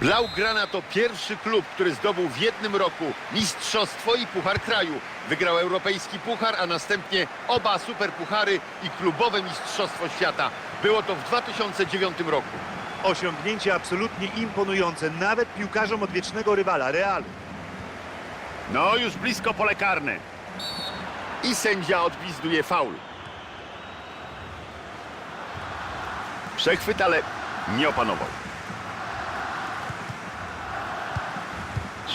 Blaugrana to pierwszy klub, który zdobył w jednym roku mistrzostwo i puchar kraju. Wygrał europejski puchar, a następnie oba superpuchary i klubowe mistrzostwo świata. Było to w 2009 roku. Osiągnięcie absolutnie imponujące, nawet piłkarzom odwiecznego rywala, Realu. No, już blisko pole karne. I sędzia odgwizduje faul. Przechwyt, ale nie opanował.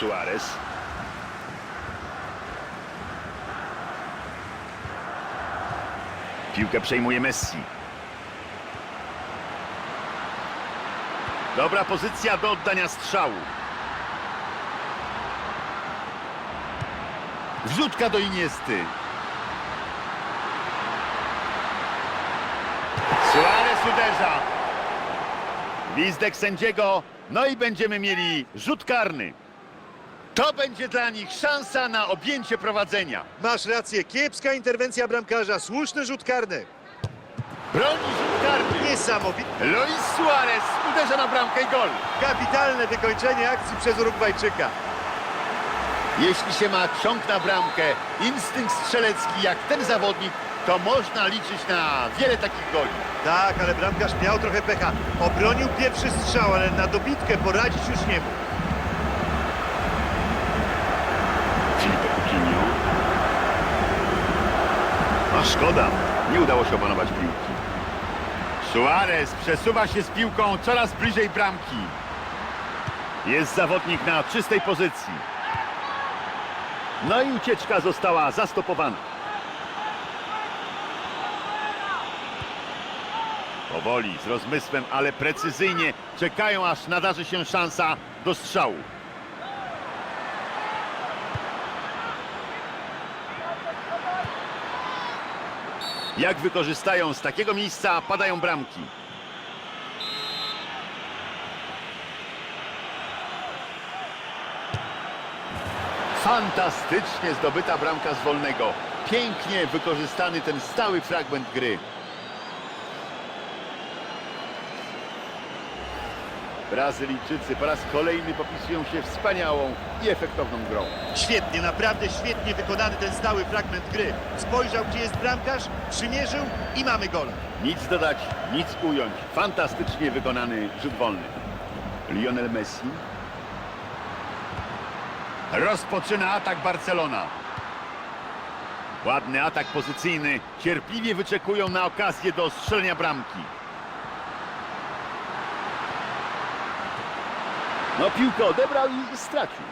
Suarez. Piłkę przejmuje Messi. Dobra pozycja do oddania strzału. Wrzutka do Iniesty. Suarez uderza. Gwizdek sędziego. No i będziemy mieli rzut karny. To będzie dla nich szansa na objęcie prowadzenia. Masz rację, kiepska interwencja bramkarza, słuszny rzut karny. Broni rzut karny. Niesamowite, Luis Suarez uderza na bramkę i gol. kapitalne wykończenie akcji przez Urugwajczyka. Jeśli się ma ciąg na bramkę, instynkt strzelecki jak ten zawodnik, to można liczyć na wiele takich goli. Tak, ale bramkarz miał trochę pecha. Obronił pierwszy strzał, ale na dobitkę poradzić już nie mógł. Filipe Coutinho. A szkoda, nie udało się opanować piłki. Suarez przesuwa się z piłką coraz bliżej bramki. Jest zawodnik na czystej pozycji. No i ucieczka została zastopowana. Powoli, z rozmysłem, ale precyzyjnie czekają, aż nadarzy się szansa do strzału. Jak wykorzystają z takiego miejsca, padają bramki. Fantastycznie zdobyta bramka z wolnego. Pięknie wykorzystany ten stały fragment gry. Brazylijczycy po raz kolejny popisują się wspaniałą i efektowną grą. Świetnie, naprawdę świetnie wykonany ten stały fragment gry. Spojrzał, gdzie jest bramkarz, przymierzył i mamy gola. Nic dodać, nic ująć. Fantastycznie wykonany rzut wolny. Lionel Messi. Rozpoczyna atak Barcelona. Ładny atak pozycyjny. Cierpliwie wyczekują na okazję do strzelenia bramki. No piłkę odebrał i stracił.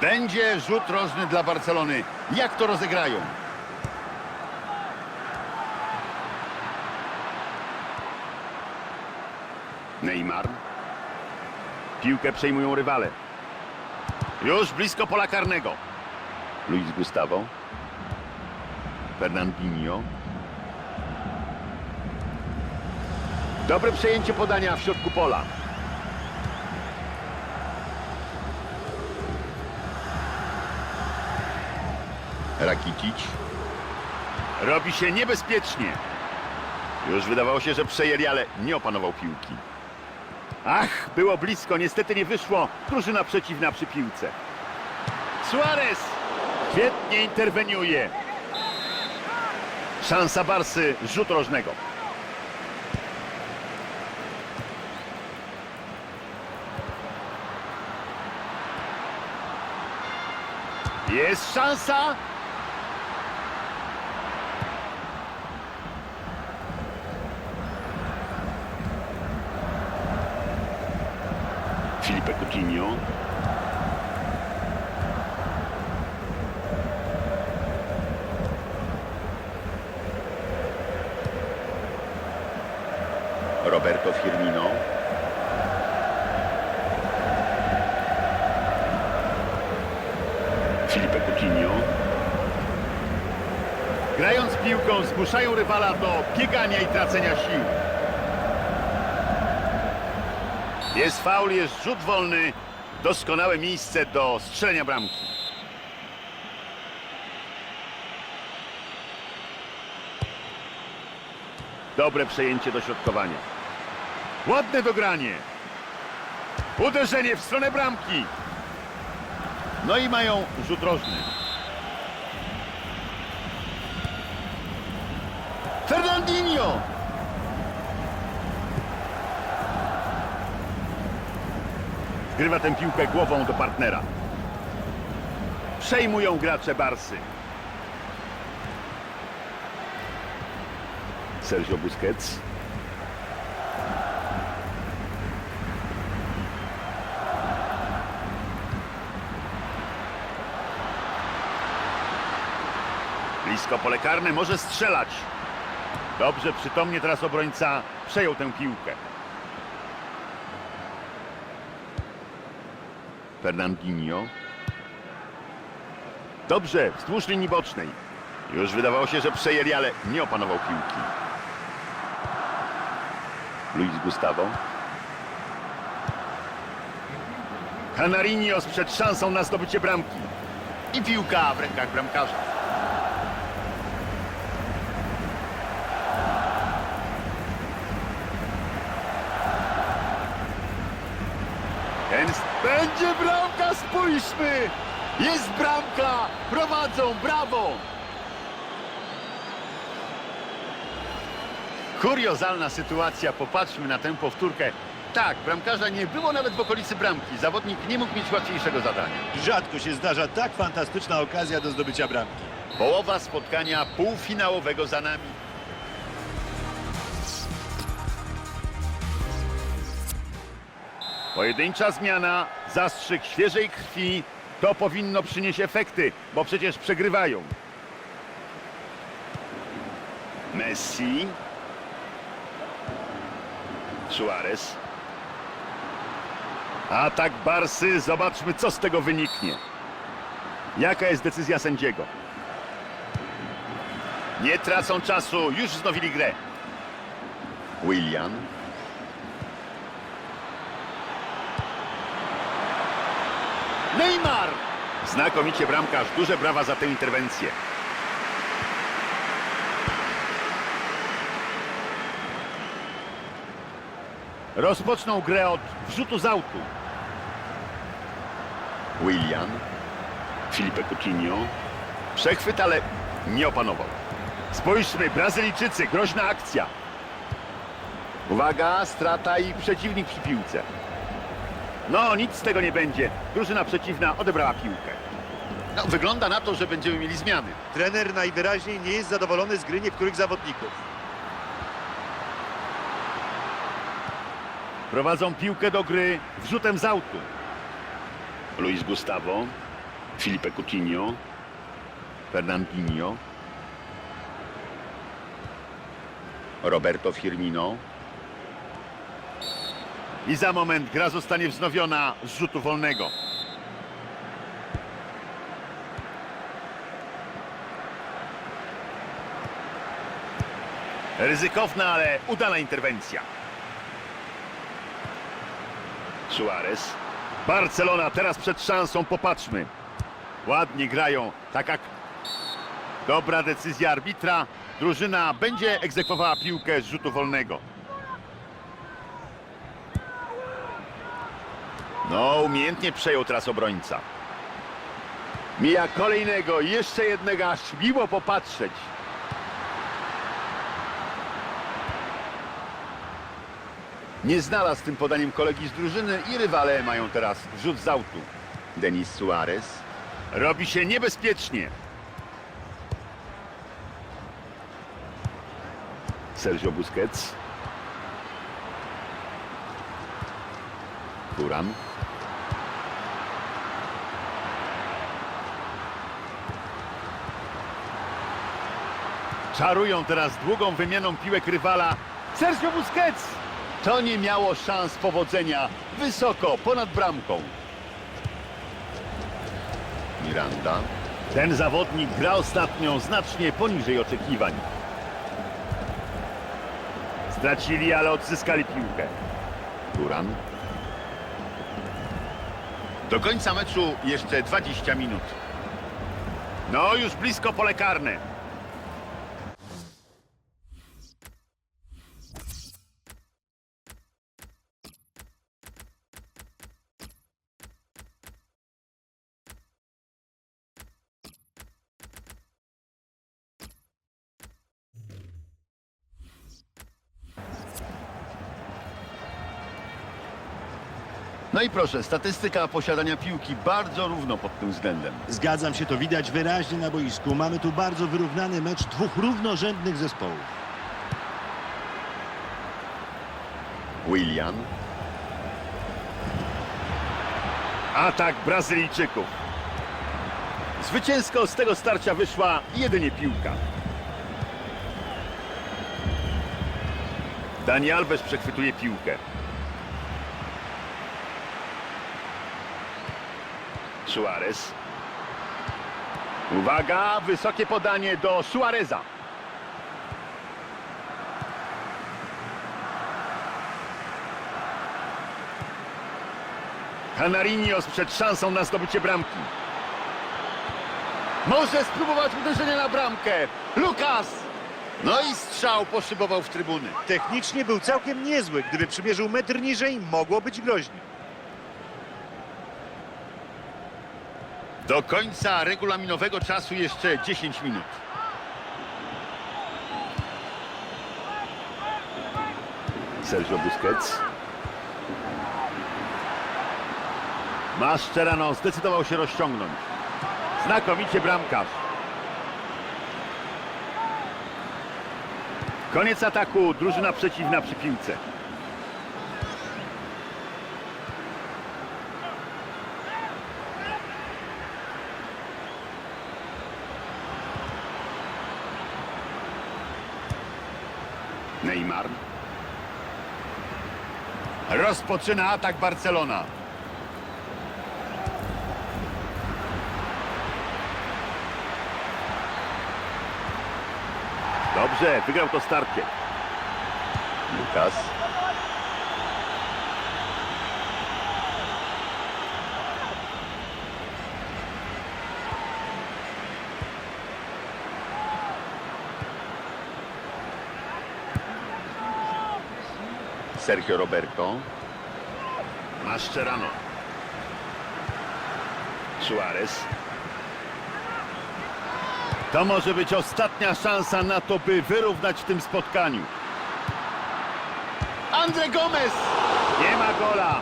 Będzie rzut rożny dla Barcelony. Jak to rozegrają? Neymar. Piłkę przejmują rywale. Już blisko pola karnego. Luis Gustavo. Fernandinho. Dobre przejęcie podania w środku pola. Rakitic. Robi się niebezpiecznie. Już wydawało się, że przejęli, ale nie opanował piłki. Ach, było blisko, niestety nie wyszło. Drużyna przeciwna przy piłce. Suarez świetnie interweniuje. Szansa Barsy, rzut rożnego. Jest szansa. Filipe Coutinho. Roberto Firmino. Filipe Coutinho. Piłką zmuszają rywala do biegania i tracenia sił. Jest faul, jest rzut wolny. Doskonałe miejsce do strzelenia bramki. Dobre przejęcie dośrodkowania. Ładne dogranie. Uderzenie w stronę bramki. No i mają rzut rożny. Fernandinho! Zgrywa tę piłkę głową do partnera. Przejmują gracze Barsy. Sergio Busquets. Blisko pole karne, może strzelać. Dobrze, przytomnie teraz obrońca przejął tę piłkę. Fernandinho. Dobrze, wzdłuż linii bocznej. Już wydawało się, że przejęli, ale nie opanował piłki. Luis Gustavo. Canarinho przed szansą na zdobycie bramki. I piłka w rękach bramkarza. Ten Będzie bramka, spójrzmy! Jest bramka! Prowadzą, brawo! Kuriozalna sytuacja, popatrzmy na tę powtórkę. Tak, bramkarza nie było nawet w okolicy bramki. Zawodnik nie mógł mieć łatwiejszego zadania. Rzadko się zdarza tak fantastyczna okazja do zdobycia bramki. Połowa spotkania półfinałowego za nami. Pojedyncza zmiana, zastrzyk świeżej krwi. To powinno przynieść efekty, bo przecież przegrywają. Messi. Suarez. Atak Barsy. Zobaczmy, co z tego wyniknie. Jaka jest decyzja sędziego? Nie tracą czasu, już wznowili grę. William. Neymar! Znakomicie bramkarz, duże brawa za tę interwencję. Rozpoczną grę od wrzutu z autu. William. Filipe Coutinho. Przechwyt, ale nie opanował. Spójrzmy, Brazylijczycy, groźna akcja. Uwaga, strata i przeciwnik przy piłce. No, nic z tego nie będzie. Drużyna przeciwna odebrała piłkę. No, wygląda na to, że będziemy mieli zmiany. Trener najwyraźniej nie jest zadowolony z gry niektórych zawodników. Prowadzą piłkę do gry wrzutem z autu. Luis Gustavo, Filipe Coutinho, Fernandinho. Roberto Firmino. I za moment gra zostanie wznowiona z rzutu wolnego. Ryzykowna, ale udana interwencja. Suarez. Barcelona teraz przed szansą, popatrzmy. Ładnie grają, tak jak dobra decyzja arbitra. Drużyna będzie egzekwowała piłkę z rzutu wolnego. No, umiejętnie przejął teraz obrońca. Mija kolejnego, jeszcze jednego, aż miło popatrzeć. Nie znalazł tym podaniem kolegi z drużyny i rywale mają teraz rzut z autu. Denis Suarez. Robi się niebezpiecznie. Sergio Busquets. Turan. Czarują teraz długą wymianą piłek rywala. Sergio Busquets! To nie miało szans powodzenia. Wysoko, ponad bramką. Miranda. Ten zawodnik gra ostatnio znacznie poniżej oczekiwań. Stracili, ale odzyskali piłkę. Turan. Do końca meczu jeszcze 20 minut. No, już blisko pole karne. No i proszę, statystyka posiadania piłki bardzo równo pod tym względem. Zgadzam się, to widać wyraźnie na boisku. Mamy tu bardzo wyrównany mecz dwóch równorzędnych zespołów. William. Atak Brazylijczyków. Zwycięsko z tego starcia wyszła jedynie piłka. Dani Alves przechwytuje piłkę. Suarez. Uwaga, wysokie podanie do Suareza. Canarinho przed szansą na zdobycie bramki. Może spróbować uderzenia na bramkę. Lukas! No i strzał poszybował w trybuny. Technicznie był całkiem niezły. Gdyby przymierzył metr niżej, mogło być groźnie. Do końca regulaminowego czasu jeszcze 10 minut. Sergio Busquets. Mascherano zdecydował się rozciągnąć. Znakomicie bramkarz. Koniec ataku, drużyna przeciwna przy piłce. Neymar. Rozpoczyna atak Barcelona. Dobrze, wygrał to starcie. Lukas. Sergio Roberto. Mascherano. Suarez. To może być ostatnia szansa na to, by wyrównać w tym spotkaniu. Andre Gomez! Nie ma gola.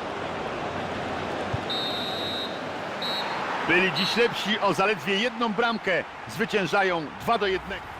Byli dziś lepsi o zaledwie jedną bramkę. Zwyciężają 2 do 1.